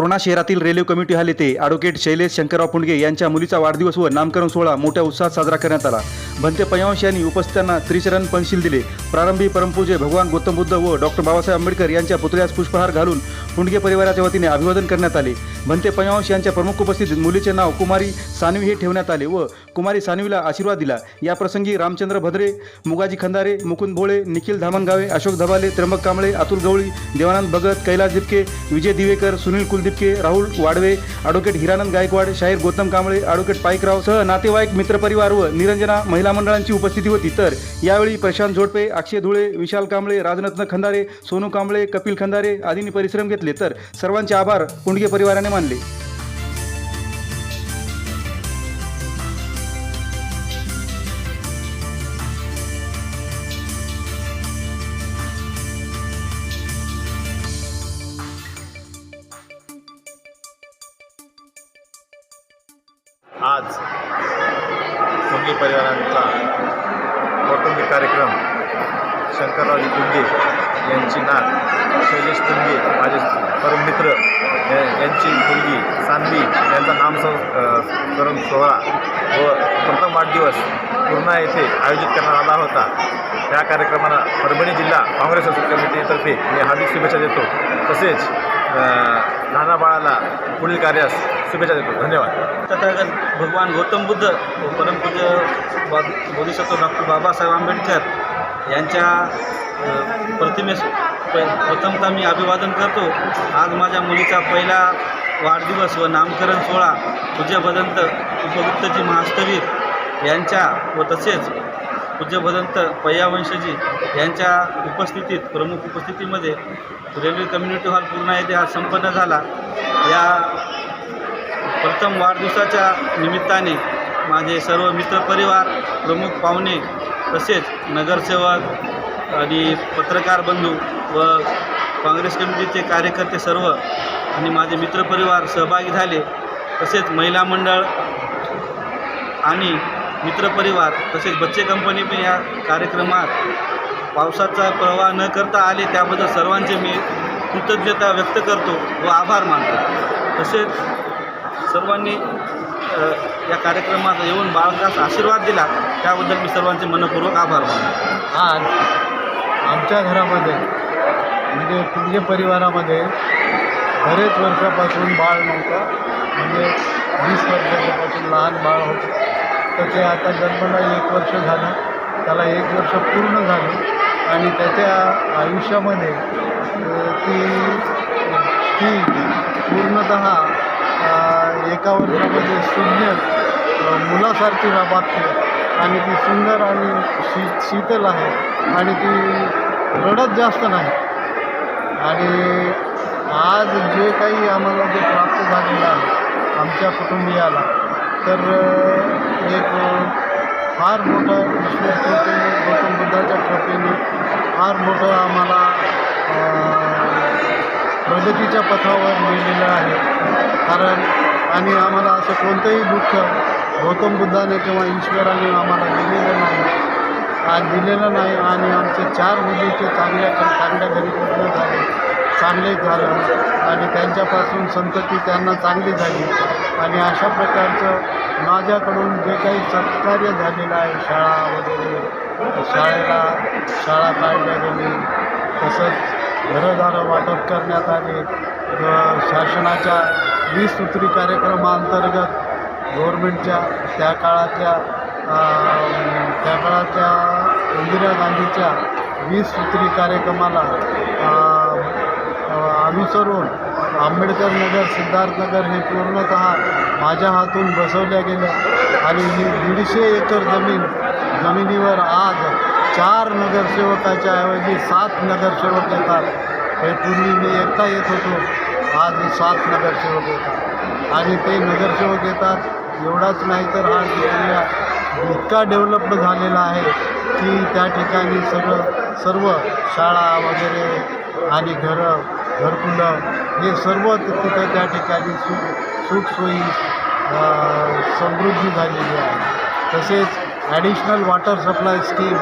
बोरणा शहरातील railway committee hall येथे advocate Shailesh Shankarrao Pundge यांच्या मुलीचा वाढदिवस व नामकरण सोहळा मोठ्या उत्साहात साजरा करण्यात आला. भंते पयांश यांनी उपस्थितांना त्रिचरण पंशील दिले. प्रारंभी परमपूजे भगवान गौतम बुद्ध व डॉक्टर बाबासाहेब आंबेडकर यांच्या पुतळ्यास पुष्पहार घालून पुंडगे परिवाराच्या वतीने अभिवादन करण्यात आले. भंते पयांश यांच्या प्रमुख उपस्थितीत मुलीचे नाव कुमारी सानवी हे ठेवण्यात आले व कुमारी सानवीला आशीर्वाद दिला. या प्रसंगी रामचंद्र भद्रे मुगाजी खंदारे मुकुंद भोळे निखिल धामणगावे अशोक धबाले त्र्यंबक कांबळे अतुल गवळी देवानंद भगत कैलास दिपके विजय दिवेकर सुनील कुलदिपके राहुल वाडवे ॲडव्होकेट हिरानंद गायकवाड शाहीर गौतम कांबळे ॲडव्होकेट पाईकराव सह नातेवाईक मित्रपरिवार व निरंजना महिला मंडळांची उपस्थिती होती. तर यावेळी प्रशांत झोडपे अक्षय धुळे विशाल कांबळे राजरत्न खंदारे सोनू कांबळे कपिल खंदारे आदींनी परिश्रम घेतले. तर सर्वांचे आभार पुंडगे परिवाराने मानले. आज कुंगे परिवारांचा कौटुंबिक कार्यक्रम. शंकररावजी कुंगे यांची नात शैलेश कुंगे माझे परममित्र मित्र यांची मुलगी सानवी यांचा नामसंस्करण सोहळा व प्रथम वाढदिवस पूर्णा येथे आयोजित करण्यात आला होता. त्या कार्यक्रमाला परभणी जिल्हा काँग्रेस संसद कमिटीतर्फे मी हार्दिक शुभेच्छा देतो. तसेच लहाना बाळाला पुढील कार्यास शुभेच्छा देतो. धन्यवाद. तथागत भगवान गौतम बुद्ध व परमपूज्य बोधिसत्व डॉक्टर बाबासाहेब आंबेडकर यांच्या प्रतिमेस प्रथमतः मी अभिवादन करतो. आज माझ्या मुलीचा पहिला वाढदिवस व नामकरण सोहळा पूज्य भदंत उपगुप्तजी महास्तवीर यांच्या व तसेच पूज्य भदंत पय्यावंशजी यांच्या उपस्थितीत प्रमुख उपस्थितीमध्ये रेल्वे कम्युनिटी हॉल पूर्णा येथे हा संपन्न झाला. या प्रथम वाढदिवसाच्या निमित्ताने माझे सर्व मित्रपरिवार प्रमुख पाहुणे तसेच नगरसेवक आणि पत्रकार बंधू व काँग्रेस कमिटीचे कार्यकर्ते सर्व आणि माझे मित्रपरिवार सहभागी झाले. तसेच महिला मंडळ आणि मित्रपरिवार तसेच बच्चे कंपनी पण या कार्यक्रमात पावसाचा प्रवाह न करता आले त्याबद्दल सर्वांचे मी कृतज्ञता व्यक्त करतो व आभार मानतो. तसेच सर्वांनी या कार्यक्रमात येऊन बाळकास आशीर्वाद दिला त्याबद्दल मी सर्वांचे मनपूर्वक आभार मानतो. आज आमच्या घरामध्ये म्हणजे तुमच्या परिवारामध्ये बरेच वर्षापासून बाळ नव्हता. म्हणजे वीस वर्षापासून लहान बाळ होतं. त्याचे आता जन्माला एक वर्ष झालं. त्याला एक वर्ष पूर्ण झालं. आणि त्याच्या आयुष्यामध्ये ती ती पूर्णत एका वर्षामध्ये शून्य मुलासारखी वागते आणि ती सुंदर आणि शी शीतल आहे. आणि ती रडत जास्त नाही. आणि आज जे काही आम्हाला जे प्राप्त झालेलं आहे आमच्या कुटुंबियाला तर एक फार मोठं ईश्वर गौतम बुद्धाच्या कृपेने. फार मोठं आम्हाला प्रगतीच्या पथावर नेलेलं आहे. कारण आणि आम्हाला असं कोणतंही दुःख गौतम बुद्धाने किंवा ईश्वराने आम्हाला दिलेलं नाही. आज दिलेलं नाही आणि आमचे चार मुलीचे चांगल्या चांगल्या घरी लग्न झाले चांगले झालं आणि त्यांच्यापासून संतती त्यांना चांगली झाली. आणि अशा प्रकारचं माझ्याकडून जे काही सत्कार्य झालेलं आहे शाळा वगैरे शाळेला शाळा काढल्या गेली. तसंच घरंदारं वाटप करण्यात आले. शासनाच्या वीस सूत्री कार्यक्रमाअंतर्गत गव्हर्मेंटच्या त्या काळातल्या त्या काळातल्या इंदिरा गांधीच्या वीस सूत्री कार्यक्रमाला अनुसरून आंबेडकर नगर सिद्धार्थनगर हे पूर्णतः माझ्या हातून बसवल्या गेल्या. आणि ही दीडशे एकर जमीन जमिनीवर आज चार नगरसेवकाच्या ऐवजी सात नगरसेवक येतात. हे पूर्वी मी एकटा येत होतो आज सात नगरसेवक येतात. आणि ते नगरसेवक येतात एवढाच नाही तर हा एरिया इतका डेव्हलप्ड झालेला आहे की त्या ठिकाणी सगळं सर्व शाळा वगैरे आणि घरं घरकुलं हे सर्व तिथं त्या ठिकाणी सु सुखसोयी समृद्धी झालेली आहे. तसेच ॲडिशनल वॉटर सप्लाय स्कीम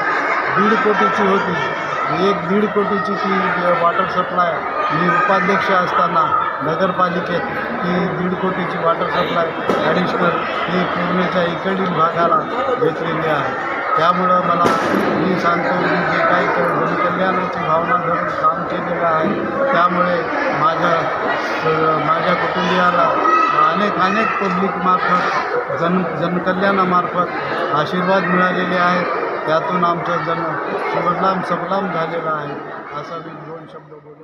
दीड कोटीची होती. एक दीड कोटीची ती वॉटर सप्लाय मी उपाध्यक्ष असताना नगरपालिकेत ही दीड कोटीची वॉटर सप्लाय ॲडिशनल ही पूर्णेच्या इकडील भागाला घेतलेली आहे. त्यामुळं मला मी सांगतो मी जे काही जनकल्याणाची भावना धरून काम केलेलं आहे. त्यामुळे माझ्या माझ्या कुटुंबियाला अनेक अनेक पब्लिकमार्फत जन जनकल्याणामार्फत आशीर्वाद मिळालेले आहेत. त्यातून आमचं जन सुबलाम सबलाम झालेलं आहे. असा मी दोन शब्द बोलतो.